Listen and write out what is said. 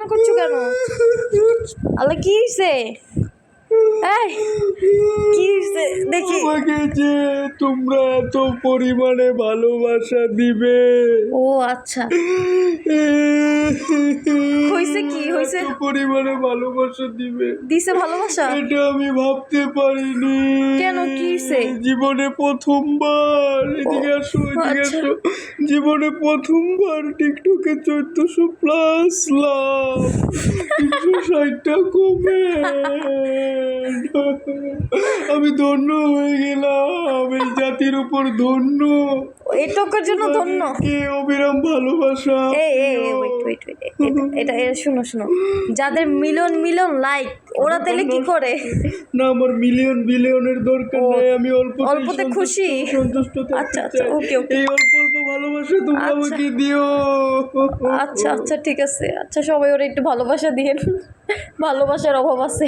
করছ কেন? আলো কি হয়েছে দেখি। আমাকে যে তোমরা এত পরিমাণে ভালোবাসা দিবে। ও আচ্ছা। হইছে কি? হইছে? পরিমাণে ভালোবাসা দিবে দিছে ভালোবাসা এটা আমি ভাবতে পারিনি কেন? কি হইছে? জীবনে প্রথমবার এদিকে আসো এদিকে আচ্ছা। আসো জীবনে প্রথমবার টিকটকে চোদ্দশো প্লাস লাভ তিনশো ষাটটা কমে আমি ধন্য হয়ে গেলাম জাতির উপর ধন্য। এই টকের জন্য ধন্য। কে অবিরাম ভালোবাসা? এই এই ওয়েট ওয়েট ওয়েট এটা এটা শুনো শুনো। যাদের মিলিয়ন মিলিয়ন লাইক ওরা তাহলে কি করে? না আমার মিলিয়ন বিলিয়নের দরকার নাই আমি অল্প অল্পতে খুশি? সন্তুষ্ট আচ্ছা, আচ্ছা, ওকে, ওকে। এই অল্প অল্প ভালোবাসা তোমরা আচ্ছা। আমাকে দিও। আচ্ছা আচ্ছা ঠিক আছে। আচ্ছা সবাই ওরা একটু ভালোবাসা দিয়ে ভালোবাসার অভাব আছে।